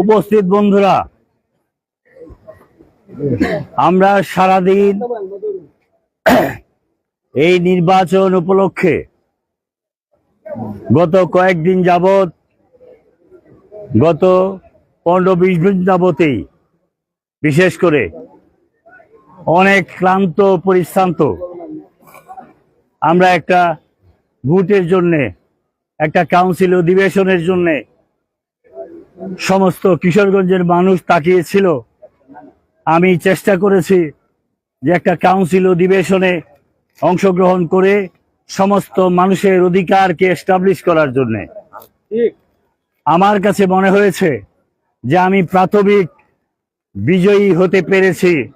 উপস্থিত বন্ধুরা, আমরা সারাদিন এই নির্বাচন উপলক্ষে গত কয়েকদিন যাবত গত পনেরো বিশ দিন যাবতেই বিশেষ করে অনেক ক্লান্ত, পরিশ্রান্ত, আমরা একটা ভোটের জন্যে, একটা কাউন্সিল অধিবেশনের জন্যে সমস্ত কিশোরগঞ্জের মানুষ তাকিয়েছিল। আমি চেষ্টা করেছি যে একটা কাউন্সিল অধিবেশনে অংশগ্রহণ করে সমস্ত মানুষের অধিকারকে এস্টাবলিশ করার জন্যে। আমার কাছে মনে হয়েছে যে আমি প্রাথমিক বিজয়ী হতে পেরেছি।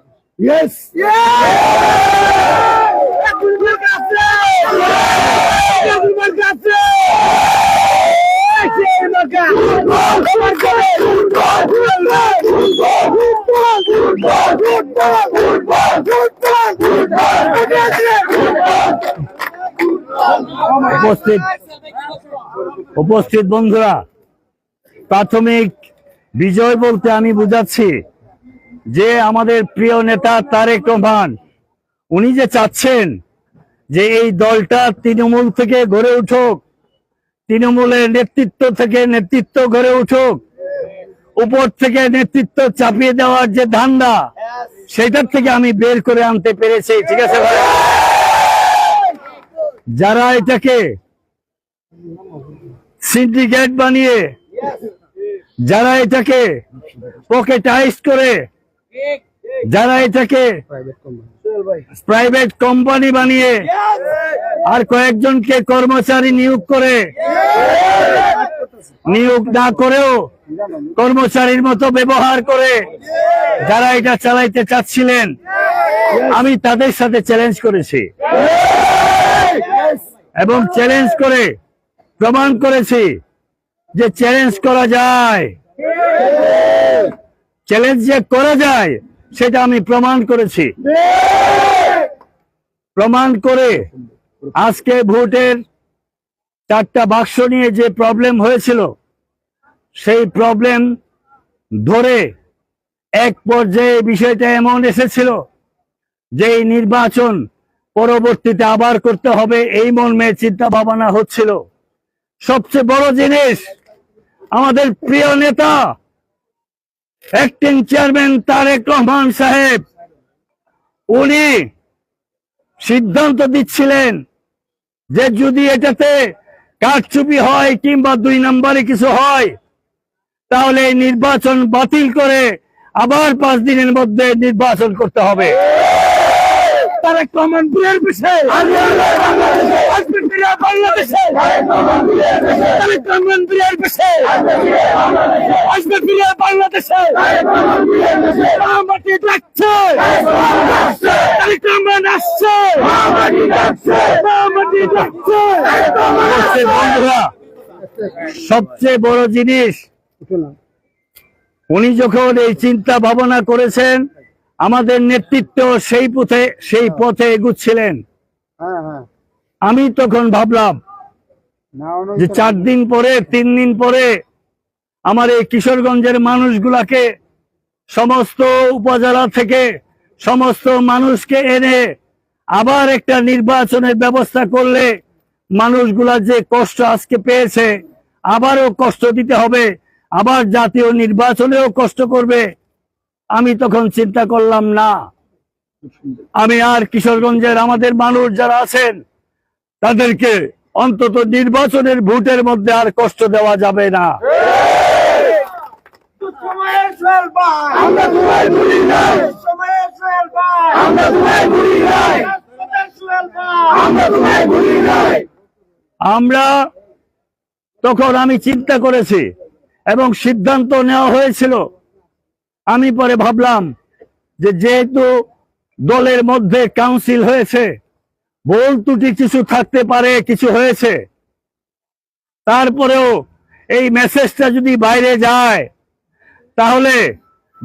উপস্থিত উপস্থিত বন্ধুরা, প্রাথমিক বিজয় বলতে আমি বুঝাচ্ছি যে আমাদের প্রিয় নেতা তারেক রহমান, উনি যে চাচ্ছেন যে এই দলটা তৃণমূল থেকে গড়ে উঠুক তৃণমূলের নেতৃত্ব থেকে নেতৃত্ব গড়ে উঠুক। উপর থেকে নেতৃত্ব চাপিয়ে দেওয়ার যে ধান্দা সেটার থেকে আমি বের করে আনতে পেরেছি। ঠিক আছে ভাই? যারা এটাকে সিন্ডিকেট বানিয়ে, যারা এটাকে পকেটাইজ করে, যারা এটাকে প্রাইভেট কোম্পানি বানিয়ে আর কয়েকজনকে কর্মচারী নিয়োগ করে। নিয়োগ না করেও কর্মচারীর মতো ব্যবহার করে যারা এটা চালাইতে চাচ্ছিলেন আমি তাদের সাথে চ্যালেঞ্জ করেছি। এবং চ্যালেঞ্জ করে প্রমাণ করেছি যে চ্যালেঞ্জ করা যায়। চ্যালেঞ্জ যে করা যায় সেটা আমি প্রমাণ করেছি। প্রমাণ করে আজকে ভোটের চারটা বাক্স নিয়ে যে প্রবলেম হয়েছিল, সেই প্রবলেম ধরে এক পর্যায়ে বিষয়টা এমন এসেছিল যে নির্বাচন পরবর্তীতে আবার করতে হবে এই মর্মে চিন্তা ভাবনা হচ্ছিল। সবচেয়ে বড় জিনিস, আমাদের প্রিয় নেতা অ্যাক্টিং চেয়ারম্যান তারেক রহমান সাহেব, উনি সিদ্ধান্ত দিচ্ছিলেন যে যদি এটাতে কারচুপি হয় কিংবা দুই নম্বরে কিছু হয়, তাহলে নির্বাচন বাতিল করে আবার পাঁচ দিনের মধ্যে নির্বাচন করতে হবে। তারেক রহমান বিষয় আসবে বাংলাদেশে। মাটি ডাকছে। আসছে। মাটি ডাকছে। বন্ধুরা সবচেয়ে বড় জিনিস উনি যখন এই চিন্তা ভাবনা করেছেন আমাদের নেতৃত্ব সেই পথে সেই পথে এগুচ্ছিলেন। হ্যাঁ হ্যাঁ। আমি তখন ভাবলাম যে চার দিন পরে তিন দিন পরে আমার এই কিশোরগঞ্জের মানুষগুলাকে সমস্ত উপজেলা থেকে সমস্ত মানুষকে এনে আবার একটা নির্বাচনের ব্যবস্থা করলে মানুষগুলা যে কষ্ট আজকে পেয়েছে আবারও কষ্ট দিতে হবে আবার জাতীয় নির্বাচনেও কষ্ট করবে আমি তখন চিন্তা করলাম না। আমি আর কিশোরগঞ্জের আমাদের মানুষ যারা আছেন তাদেরকে অন্তত নির্বাচনের ভোটের মধ্যে আর কষ্ট দেওয়া যাবে না। আমরা তখন আমি চিন্তা করেছি এবং সিদ্ধান্ত নেওয়া হয়েছিল। আমি পরে ভাবলাম যে যেহেতু দলের মধ্যে কাউন্সিল হয়েছে ভুল ত্রুটি কিছু থাকতে পারে, কিছু হয়েছে। তারপরেও এই মেসেজটা যদি বাইরে যায়, তাহলে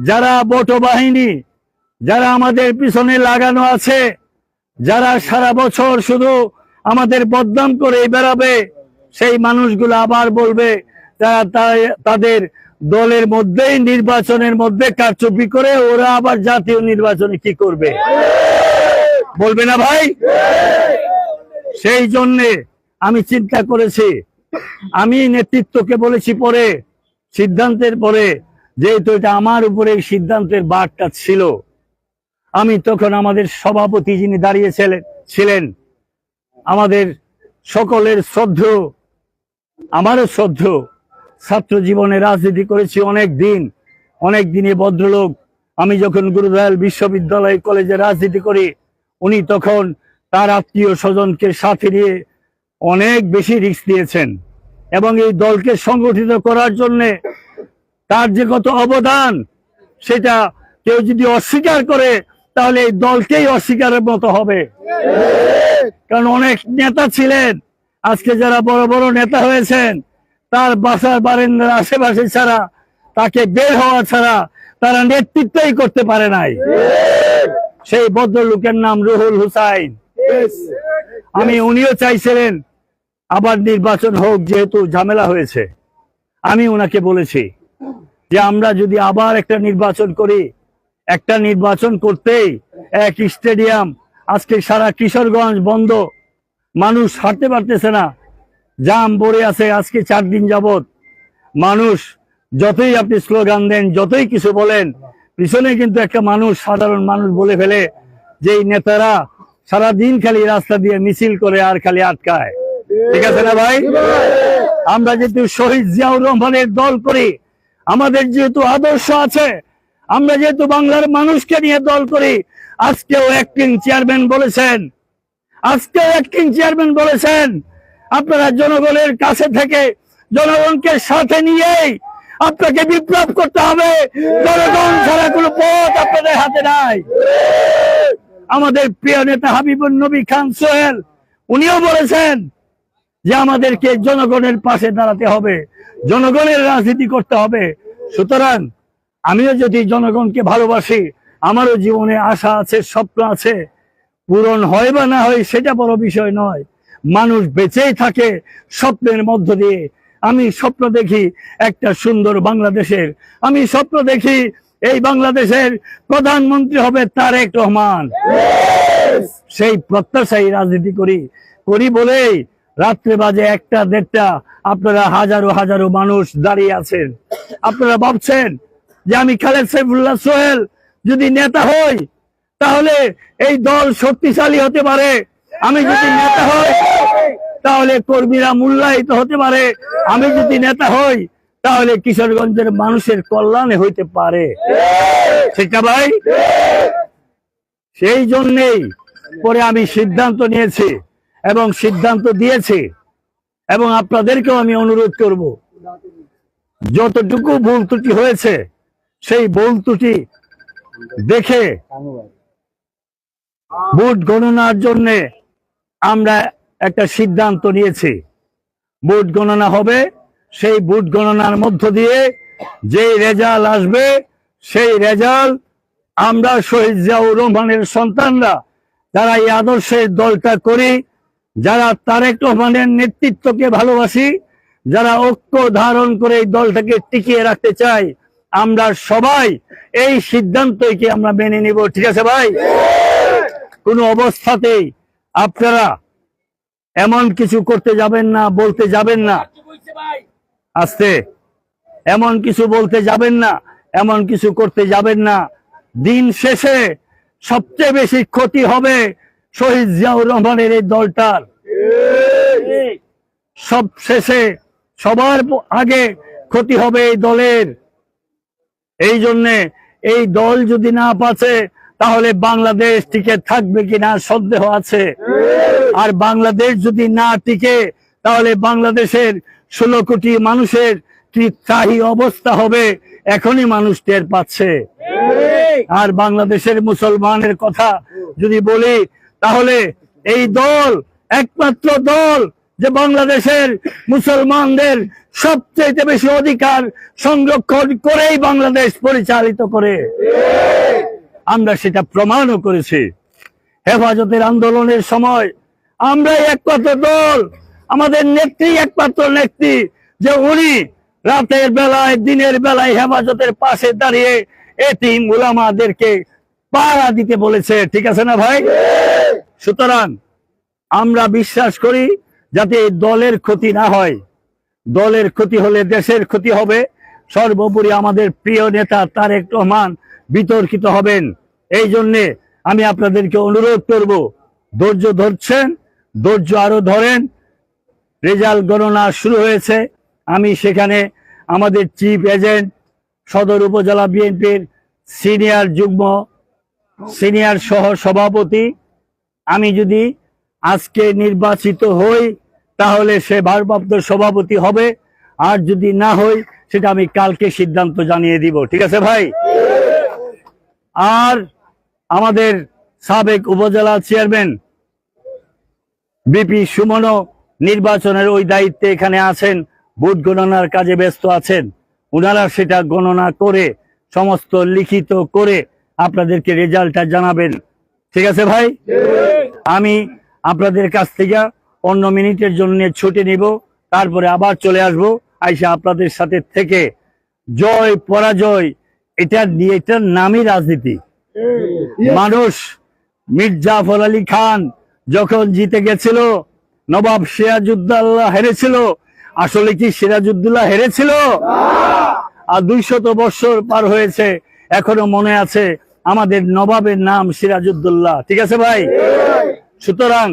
যারা বটো বাহিনী যারা আমাদের পিছনে লাগানো আছে, যারা সারা বছর শুধু আমাদের বদনাম করে বেড়াবে, সেই মানুষগুলো আবার বলবে, তারা তাদের দলের মধ্যেই, নির্বাচনের মধ্যে কারচুপি করে ওরা আবার জাতীয় নির্বাচনে কি করবে? বলবে না ভাই? সেই জন্যে আমি চিন্তা করেছি। আমি নেতৃত্বকে বলেছি পরে, সিদ্ধান্তের পরে, যেহেতু এটা আমার উপরে সিদ্ধান্তের বারটা ছিল, আমি তখন আমাদের সভাপতি যিনি দাঁড়িয়েছিলেন ছিলেন, আমাদের সকলের শ্রদ্ধ, আমারও শ্রদ্ধ, ছাত্র জীবনে রাজনীতি করেছি অনেক দিন, অনেক দিনে ভদ্রলোক। আমি যখন গুরুদয়াল বিশ্ববিদ্যালয় কলেজে রাজনীতি করি উনি তখন তার আত্মীয় স্বজনকে সাথে নিয়ে অনেক বেশি রিস্ক দিয়েছেন। এবং এই দলকে সংগঠিত করার জন্যে তার যে কত অবদান, সেটা কেউ যদি অস্বীকার করে, তাহলে এই দলকেই অস্বীকারের মতো হবে। কারণ অনেক নেতা ছিলেন, আজকে যারা বড় বড় নেতা হয়েছেন, তার বাসার বারেন্দার আশেপাশে ছাড়া, তাকে বের হওয়া ছাড়া তারা নেতৃত্বই করতে পারে নাই। সেই ভদ্রলোকের নাম রুহুল হুসাইন। আমি উনিও চাইছিলেন আবার নির্বাচন হোক যেহেতু ঝামেলা হয়েছে। আমি ওনাকে বলেছি যে আমরা যদি আবার একটা নির্বাচন করি একটা নির্বাচন করতেই এক স্টেডিয়াম আজকে সারা কিশোরগঞ্জ বন্ধ। মানুষ হাঁটতে পারতেছে না। জাম পড়ে আছে আজকে চার দিন যাবত মানুষ যতই আপনি স্লোগান দেন যতই কিছু বলেন পিছনে কিন্তু একটা মানুষ, সাধারণ মানুষ বলে ফেলে যে নেতারা সারা দিন খালি রাস্তা দিয়ে মিছিল করে আর খালি আটকায়। ঠিক আছে না ভাই? আমরা যেহেতু শহীদ জিয়াউর রহমানের দল করি, আমাদের যেহেতু আদর্শ আছে, আমরা যেহেতু বাংলার মানুষকে নিয়ে দল করি, আজকেও অ্যাক্টিং চেয়ারম্যান বলেছেন, আজকেও অ্যাক্টিং চেয়ারম্যান বলেছেন। আপনারা জনগণের কাছে থেকে জনগণকে সাথে নিয়েই আপনাকে বিপ্লব করতে হবে। জনগণ ছাড়া কোনো পথ আপনাদের হাতে নাই। আমাদের প্রিয় নেতা হাবিবুর নবী খান সোহেল, উনিও বলেছেন যে আমাদেরকে জনগণের পাশে দাঁড়াতে হবে, জনগণের রাজনীতি করতে হবে। সুতরাং আমিও যদি জনগণকে ভালোবাসি, আমারও জীবনে আশা আছে, স্বপ্ন আছে, পূরণ হয় বা না হয়, সেটা বড় বিষয় নয়। মানুষ বেঁচেই থাকে, স্বপ্নের মধ্য দিয়ে আমি স্বপ্ন দেখি একটা সুন্দর বাংলাদেশের। আমি স্বপ্ন দেখি এই বাংলাদেশের প্রধানমন্ত্রী হবে তারেক রহমান। সেই প্রত্যাশাই রাজনীতি করি। করি বলেই রাত্রে বাজে একটা, দেড়টা, আপনারা হাজারো হাজারো মানুষ দাঁড়িয়ে আছেন। আপনারা ভাবছেন যে আমি খালেদ সাইফুল্লাহ সোহেল যদি নেতা হই, তাহলে এই দল শক্তিশালী হতে পারে। আমি যদি নেতা হই তাহলে কর্মীরা মূল্যায়িত হতে পারে। আমি যদি নেতা হই তাহলে কিশোরগঞ্জের মানুষের কল্যাণে হইতে পারে। ভাই? সেই জন্যেই পরে আমি সিদ্ধান্ত নিয়েছি এবং সিদ্ধান্ত দিয়েছি এবং আপনাদেরকেও আমি অনুরোধ করব যতটুকু ভুল ত্রুটি হয়েছে সেই ভুল ত্রুটি দেখে ভোট গণনার জন্যে আমরা একটা সিদ্ধান্ত নিয়েছে। ভোট গণনা হবে, সেই ভোট গণনার মধ্য দিয়ে যে রেজাল্ট আসবে, সেই রেজাল্ট আমরা শহীদ জিয়াউর রহমানের সন্তানরা, যারা এই আদর্শের দলটা করি, যারা তারেক রহমানের নেতৃত্বকে ভালোবাসি, যারা ঐক্য ধারণ করে এই দলটাকে টিকিয়ে রাখতে চাই, আমরা সবাই এই সিদ্ধান্তকে আমরা মেনে নিব। ঠিক আছে ভাই? কোনো অবস্থাতেই আপনারা এমন কিছু করতে যাবেন না, বলতে যাবেন না। আস্তে। এমন কিছু বলতে যাবেন না, এমন কিছু করতে যাবেন না। দিন শেষে সবচেয়ে বেশি ক্ষতি হবে শহীদ জিয়াউর রহমানের এই দলটার। সব শেষে সবার আগে ক্ষতি হবে এই দলের। এই জন্যে এই দল যদি না পাচ্ছে তাহলে বাংলাদেশ টিকে থাকবে কিনা সন্দেহ আছে। আর বাংলাদেশ যদি না টিকে, তাহলে বাংলাদেশের ষোলো কোটি মানুষের কি অবস্থা হবে? এখনই মানুষ টের পাচ্ছে। আর বাংলাদেশের মুসলমানের কথা যদি বলি, তাহলে এই দল, একমাত্র দল যে বাংলাদেশের মুসলমানদের সবচেয়ে বেশি অধিকার সংরক্ষণ করেই বাংলাদেশ পরিচালিত করে। আমরা সেটা প্রমাণও করেছি। হেফাজতের আন্দোলনের সময় আমরাই একমাত্র দল, আমাদের নেত্রী একমাত্র নেত্রী, যে উনি রাতের বেলায়, দিনের বেলায় হেফাজতের পাশে দাঁড়িয়ে এতিম উলামাদেরকে পাড়া দিতে বলেছে। ঠিক আছে না ভাই? সুতরাং আমরা বিশ্বাস করি যাতে দলের ক্ষতি না হয়। দলের ক্ষতি হলে দেশের ক্ষতি হবে। সর্বোপরি আমাদের প্রিয় নেতা তারেক রহমান বিতর্কিত হবেন। এই জন্যে আমি আপনাদেরকে অনুরোধ করব, ধৈর্য ধরছেন, ধৈর্য আরও ধরেন। রেজাল্ট গণনা শুরু হয়েছে। আমি সেখানে আমাদের চিফ এজেন্ট, সদর উপজেলা বিএনপির সিনিয়র যুগ্ম, সিনিয়র সহ সভাপতি। আমি যদি আজকে নির্বাচিত হই, তাহলে সে ভারপ্রাপ্ত সভাপতি হবে। আর যদি না হই, সেটা আমি কালকে সিদ্ধান্ত জানিয়ে দিব। ঠিক আছে ভাই? আর আমাদের সাবেক উপজেলা চেয়ারম্যান বিপি সুমনও নির্বাচনের ওই দায়িত্বে এখানে আছেন ভোট গণনার কাজে ব্যস্ত আছেন। ওনারা সেটা গণনা করে, সমস্ত লিখিত করে আপনাদেরকে রেজাল্টটা জানাবেন। ঠিক আছে ভাই? আমি আপনাদের কাছ থেকে অন্য মিনিটের জন্য ছুটি নিব, তারপরে আবার চলে আসব। আইসা আপনাদের সাথে থেকে। জয়, পরাজয় এটা নিয়ে এটার নামই রাজনীতি। মানুষ মির্জাফর আলী খান যখন জিতে গেছিল নবাব সিরাজউদ্দৌলা হেরেছিল। আসলে কি সিরাজউদ্দৌলা হেরেছিল? আর দুইশত বছর পার হয়েছে এখনও মনে আছে আমাদের নবাবের নাম সিরাজউদ্দৌলা। ঠিক আছে ভাই? সুতরাং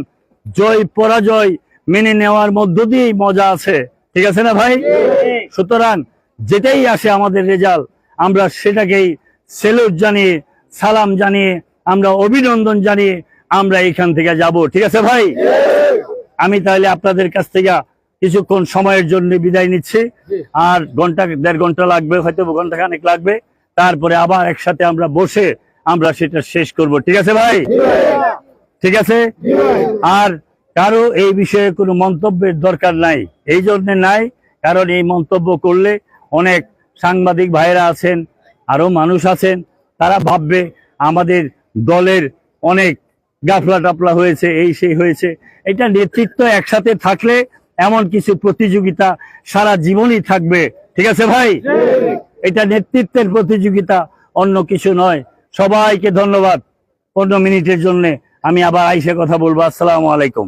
জয় পরাজয় মেনে নেওয়ার মধ্য দিয়েই মজা আছে। ঠিক আছে না ভাই? সুতরাং যেটাই আসে আমাদের রেজাল্ট আমরা সেটাকেই সেলুট জানিয়ে সালাম জানিয়ে আমরা অভিনন্দন জানিয়ে আমরা এখান থেকে যাব ঠিক আছে ভাই? আমি তাহলে আপনাদের কাছ থেকে কিছুক্ষণ সময়ের জন্য বিদায় নিচ্ছি। আর ঘণ্টা দেড় ঘণ্টা লাগবে হয়তো ঘণ্টা খানেক লাগবে। তারপরে আবার একসাথে আমরা বসে আমরা সেটা শেষ করব ঠিক আছে ভাই? ঠিক আছে? আর কারও এই বিষয়ে কোনো মন্তব্যের দরকার নাই এই জন্য নাই। কারণ এই মন্তব্য করলে অনেক সাংবাদিক ভাইরা আছেন, আরও মানুষ আছেন, তারা ভাববে আমাদের দলের অনেক গাফলা টাফলা হয়েছে, এই সেই হয়েছে। এটা নেতৃত্ব একসাথে থাকলে এমন কিছু প্রতিযোগিতা সারা জীবনই থাকবে। ঠিক আছে ভাই? এটা নেতৃত্বের প্রতিযোগিতা, অন্য কিছু নয়। সবাইকে ধন্যবাদ। পনেরো মিনিটের জন্য আমি আবার আইসে কথা বলব। আসসালামু আলাইকুম।